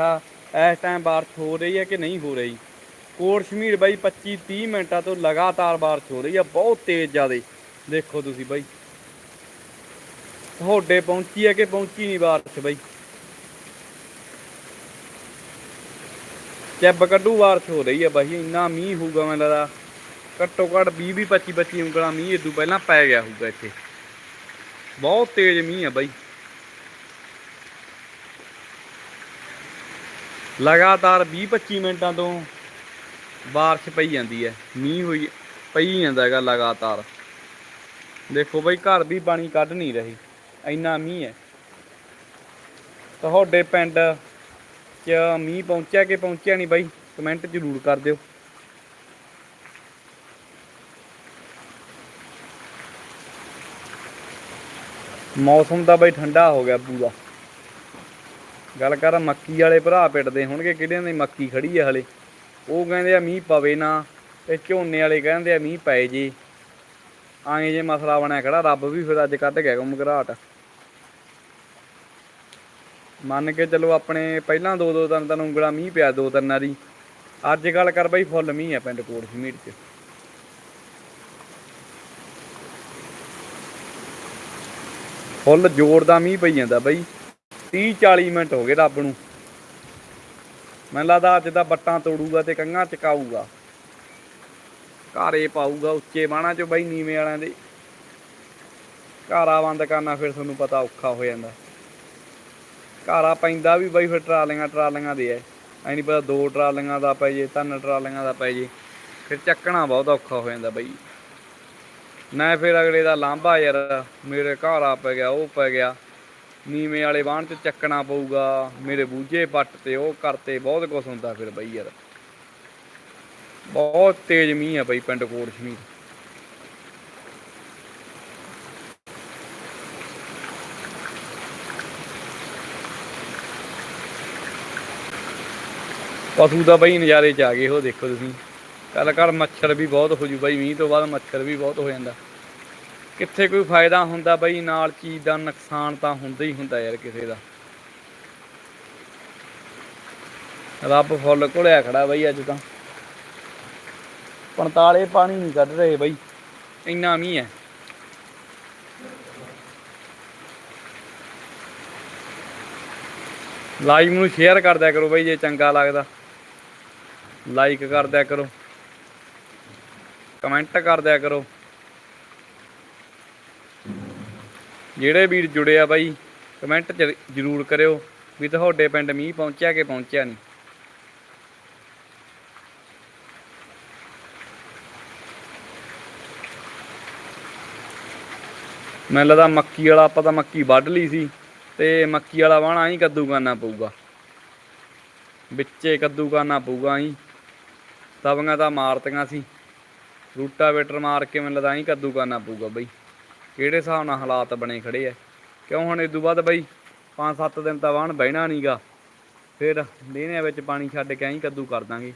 ਆ, ਇਸ ਟਾਈਮ ਬਾਰਿਸ਼ ਹੋ ਰਹੀ ਹੈ ਕਿ ਨਹੀਂ ਹੋ ਰਹੀ? ਕੋਟ ਸ਼ਮੀਰ ਬਾਈ 25 30 ਮਿੰਟਾਂ ਤੋਂ ਲਗਾਤਾਰ ਬਾਰਿਸ਼ ਹੋ ਰਹੀ ਹੈ, ਬਹੁਤ ਤੇਜ਼ ਜ਼ਿਆਦੇ। ਦੇਖੋ ਤੁਸੀਂ ਬਾਈ। ਤੁਹਾਡੇ ਪਹੁੰਚੀ ਹੈ ਕਿ ਪਹੁੰਚੀ ਨਹੀਂ ਬਾਰਿਸ਼ ਬਾਈ? ਚੱਬ ਕੱਢੂ, ਬਾਰਿਸ਼ ਹੋ ਰਹੀ ਹੈ ਬਾਈ। ਇੰਨਾ ਮੀਂਹ ਹੋਊਗਾ ਮੈਨੂੰ ਲੱਗਦਾ। ਘੱਟੋ ਘੱਟ 20 20 25 25 ਉਂਗਲਾਂ ਮੀਂਹ ਇਦੋਂ ਪਹਿਲਾਂ ਪੈ ਗਿਆ ਹੋਊਗਾ ਇੱਥੇ। ਬਹੁਤ ਤੇਜ਼ ਮੀਂਹ ਹੈ ਬਾਈ। ਲਗਾਤਾਰ 20-25 ਮਿੰਟਾਂ ਤੋਂ ਬਾਰਿਸ਼ ਪਈ ਜਾਂਦੀ ਹੈ। ਮੀਂਹ ਹੋਈ ਪਈ ਜਾਂਦਾ ਹੈਗਾ ਲਗਾਤਾਰ। ਦੇਖੋ ਬਈ ਘਰ ਵੀ ਪਾਣੀ ਕੱਢ ਨਹੀਂ ਰਹੀ। ਇੰਨਾ ਮੀਂਹ ਹੈ। ਤੁਹਾਡੇ ਪਿੰਡ 'ਚ ਮੀਂਹ ਪਹੁੰਚਿਆ ਕਿ ਪਹੁੰਚਿਆ ਨਹੀਂ ਬਾਈ? ਕਮੈਂਟ ਜ਼ਰੂਰ ਕਰ ਦਿਓ। ਮੌਸਮ ਦਾ ਬਈ ਠੰਡਾ ਹੋ ਗਿਆ ਪੂਰਾ। ਗੱਲ ਕਰ, ਮੱਕੀ ਵਾਲੇ ਭਰਾ ਪਿੱਟਦੇ ਹੋਣਗੇ, ਕਿਹੜਿਆਂ ਦੀ ਮੱਕੀ ਖੜੀ ਆ ਹਲੇ? ਉਹ ਕਹਿੰਦੇ ਆ ਮੀਂਹ ਪਵੇ ਨਾ, ਤੇ ਝੋਨੇ ਵਾਲੇ ਕਹਿੰਦੇ ਆ ਮੀਂਹ ਪਏ ਜੀ। ਆਏ ਜੇ ਮਸਲਾ ਬਣਿਆ ਖੜਾ, ਰੱਬ ਵੀ ਫਿਰ ਅੱਜ ਕੱਢ ਗਿਆ ਗੁੰਮ ਘਰਾਟ। ਮੰਨ ਕੇ ਚਲੋ ਆਪਣੇ ਪਹਿਲਾਂ ਦੋ ਦੋ ਤਿੰਨ ਤਿੰਨ ਉਂਗਲਾ ਮੀਂਹ ਪਿਆ, ਦੋ ਤਿੰਨ ਵਾਰੀ। ਅੱਜ ਗੱਲ ਕਰ ਬਈ ਫੁੱਲ ਮੀਂਹ ਆ ਪਿੰਡ ਕੋਟ ਸ਼ਮੀਰ ਚ। ਫੁੱਲ ਜ਼ੋਰ ਦਾ ਮੀਂਹ ਪਈ ਜਾਂਦਾ ਬਈ। 30 40 ਮਿੰਟ ਹੋ ਗਏ ਰੱਬ ਨੂੰ। ਮੈਨੂੰ ਲੱਗਦਾ ਅੱਜ ਦਾ ਬੱਟਾਂ ਤੋੜੂਗਾ ਤੇ ਕੰਘਾਂ ਚਕਾਊਗਾ। ਘਾਰੇ ਪਾਊਗਾ ਉੱਚੇ ਬਾਣਾ ਚ ਬਈ ਨੀਵੇਂ ਵਾਲਿਆਂ ਦੇ। ਘਾਰਾ ਬੰਦ ਕਰਨਾ ਫਿਰ ਤੁਹਾਨੂੰ ਪਤਾ ਔਖਾ ਹੋ ਜਾਂਦਾ। ਘਾਰਾ ਪੈਂਦਾ ਵੀ ਬਈ ਫਿਰ ਟਰਾਲੀਆਂ ਟਰਾਲੀਆਂ ਦੇ ਐ ਐ ਨਹੀਂ ਪਤਾ ਦੋ ਟਰਾਲੀਆਂ ਦਾ ਪੈ ਜੇ, ਤਿੰਨ ਟਰਾਲੀਆਂ ਦਾ ਪੈ ਜੇ। ਫਿਰ ਚੱਕਣਾ ਬਹੁਤ ਔਖਾ ਹੋ ਜਾਂਦਾ ਬਈ। ਨਾ ਫਿਰ ਅਗਲੇ ਦਾ ਲਾਂਭਾ ਯਾਰ, ਮੇਰੇ ਘਾਰਾ ਪੈ ਗਿਆ, ਉਹ ਪੈ ਗਿਆ। ਨੀਵੇਂ ਵਾਲੇ ਬਾਣ ਚ ਚੱਕਣਾ ਪਊਗਾ, ਮੇਰੇ ਬੂਝੇ ਪੱਟ ਤੇ ਉਹ ਕਰਤੇ, ਬਹੁਤ ਕੁਝ ਹੁੰਦਾ ਫਿਰ ਬਈ ਯਾਰ। ਬਹੁਤ ਤੇਜ਼ ਮੀਂਹ ਆ ਬਈ ਪਿੰਡ ਕੋਟ ਸ਼ਮੀਰ ਪਸ਼ੂ ਦਾ ਬਈ ਨਜ਼ਾਰੇ ਚ ਆ ਗਏ, ਉਹ ਦੇਖੋ ਤੁਸੀਂ। ਕੱਲ ਕਰ ਮੱਛਰ ਵੀ ਬਹੁਤ ਹੋ ਜੂ ਬਈ, ਮੀਂਹ ਤੋਂ ਬਾਅਦ ਮੱਛਰ ਵੀ ਬਹੁਤ ਹੋ ਜਾਂਦਾ। ਕਿੱਥੇ ਕੋਈ ਫਾਇਦਾ ਹੁੰਦਾ ਬਈ, ਨਾਲ ਚੀਜ਼ ਦਾ ਨੁਕਸਾਨ ਤਾਂ ਹੁੰਦਾ ਹੀ ਹੁੰਦਾ ਯਾਰ ਕਿਸੇ ਦਾ। ਰੱਬ ਫੁੱਲ ਘੁਲਿਆ ਖੜਾ ਬਈ ਅੱਜ ਤਾਂ। 45 ਪਾਣੀ ਨਹੀਂ ਕੱਢ ਰਹੇ ਬਈ। ਇੰਨਾ ਮੀਂਹ ਹੈ ਲਾਈਵ ਨੂੰ ਸ਼ੇਅਰ ਕਰ ਦਿਆ ਕਰੋ ਬਈ, ਜੇ ਚੰਗਾ ਲੱਗਦਾ। ਲਾਈਕ ਕਰ ਦਿਆ ਕਰੋ। ਕਮੈਂਟ ਕਰ ਦਿਆ ਕਰੋ। ਜਿਹੜੇ ਵੀਰ ਜੁੜੇ ਆ ਬਾਈ ਕਮੈਂਟ ਜਰੂਰ ਕਰਿਓ ਵੀ ਤੁਹਾਡੇ ਪਿੰਡ ਮੀਂਹ ਪਹੁੰਚਿਆ ਕਿ ਪਹੁੰਚਿਆ ਨਹੀਂ। ਮੈਨੂੰ ਲੱਗਦਾ ਮੱਕੀ ਵਾਲਾ ਆਪਾਂ ਤਾਂ ਮੱਕੀ ਵੱਢ ਲਈ ਸੀ ਤੇ ਮੱਕੀ ਵਾਲਾ ਵਾਹਣਾ ਹੀ ਕੱਦੂ ਕਰਨਾ ਪਊਗਾ। ਵਿੱਚੇ ਕੱਦੂ ਕਰਨਾ ਪਊਗਾ ਹੀ। ਤਵੀਆਂ ਤਾਂ ਮਾਰਤੀਆਂ ਸੀ। ਰੂਟਾਵੇਟਰ ਮਾਰ ਕੇ ਮੈਨੂੰ ਲੱਗਦਾ ਹੀ ਕੱਦੂ ਕਰਨਾ ਪਊਗਾ ਬਈ। ਕਿਹੜੇ ਹਿਸਾਬ ਨਾਲ ਹਾਲਾਤ ਬਣੇ ਖੜੇ ਐ ਕਿਉਂ ਹੁਣ ਇਸ ਤੋਂ ਬਾਅਦ ਬਈ 5-7 ਦਿਨ ਤਾਂ ਵਾਹਣ ਬਹਿਣਾ ਨਹੀਂਗਾ ਫਿਰ ਡੇਨਿਆਂ ਵਿੱਚ ਪਾਣੀ ਛੱਡ ਕੇ ਐਂ ਕੱਦੂ ਕਰ ਦਾਂਗੇ।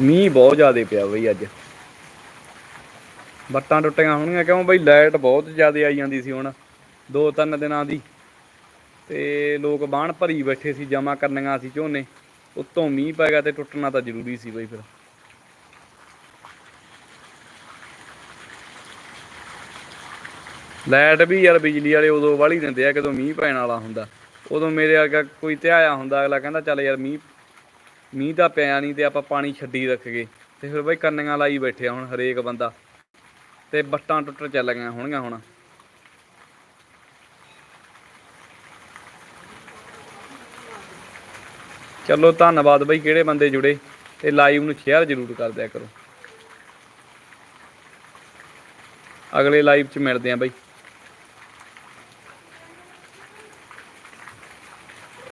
ਮੀਂਹ ਬਹੁਤ ਜ਼ਿਆਦਾ ਪਿਆ ਬਈ ਅੱਜ। ਬੱਟਾਂ ਟੁੱਟੀਆਂ ਹੋਣਗੀਆਂ, ਕਿਉਂ ਬਈ ਲਾਈਟ ਬਹੁਤ ਜ਼ਿਆਦਾ ਆਈ ਜਾਂਦੀ ਸੀ ਹੁਣ। ਦੋ ਤਿੰਨ ਦਿਨਾਂ ਦੀ। ਤੇ ਲੋਕ ਬਾਣ ਭਰੀ ਬੈਠੇ ਸੀ ਜਮਾ ਕਰਨੀਆਂ ਸੀ ਝੋਨੇ। ਉੱਤੋਂ ਮੀਂਹ ਪੈ ਗਿਆ ਤੇ ਟੁੱਟਣਾ ਤਾਂ ਜ਼ਰੂਰੀ ਸੀ ਬਈ ਫਿਰ। ਲਾਈਟ ਵੀ ਯਾਰ ਬਿਜਲੀ ਵਾਲੇ ਉਦੋਂ ਵਾਲੀ ਦਿੰਦੇ ਆ, ਜਦੋਂ ਮੀਂਹ ਪੈਣ ਵਾਲਾ ਹੁੰਦਾ। ਉਦੋਂ ਮੇਰੇ ਵਰਗਾ ਕੋਈ ਧਿਆਇਆ ਹੁੰਦਾ, ਅਗਲਾ ਕਹਿੰਦਾ ਚੱਲ ਯਾਰ ਮੀਂਹ ਮੀਂਹ ਤਾਂ ਪਿਆ ਨਹੀਂ ਤੇ ਆਪਾਂ ਪਾਣੀ ਛੱਡੀ ਰੱਖ ਗਏ ਤੇ ਫਿਰ ਬਈ ਕੰਨੀਆਂ ਲਾਈ ਬੈਠੇ ਆ ਹੁਣ ਹਰੇਕ ਬੰਦਾ। ਤੇ ਬੱਟਾਂ ਟੁੱਟ ਚੱਲ ਗਈਆਂ ਹੋਣਗੀਆਂ ਹੁਣ। ਚਲੋ ਧੰਨਵਾਦ ਬਈ ਕਿਹੜੇ ਬੰਦੇ ਜੁੜੇ, ਤੇ ਲਾਈਵ ਨੂੰ ਸ਼ੇਅਰ ਜ਼ਰੂਰ ਕਰ ਦਿਆ ਕਰੋ। ਅਗਲੇ ਲਾਈਵ 'ਚ ਮਿਲਦੇ ਆਂ ਬਈ।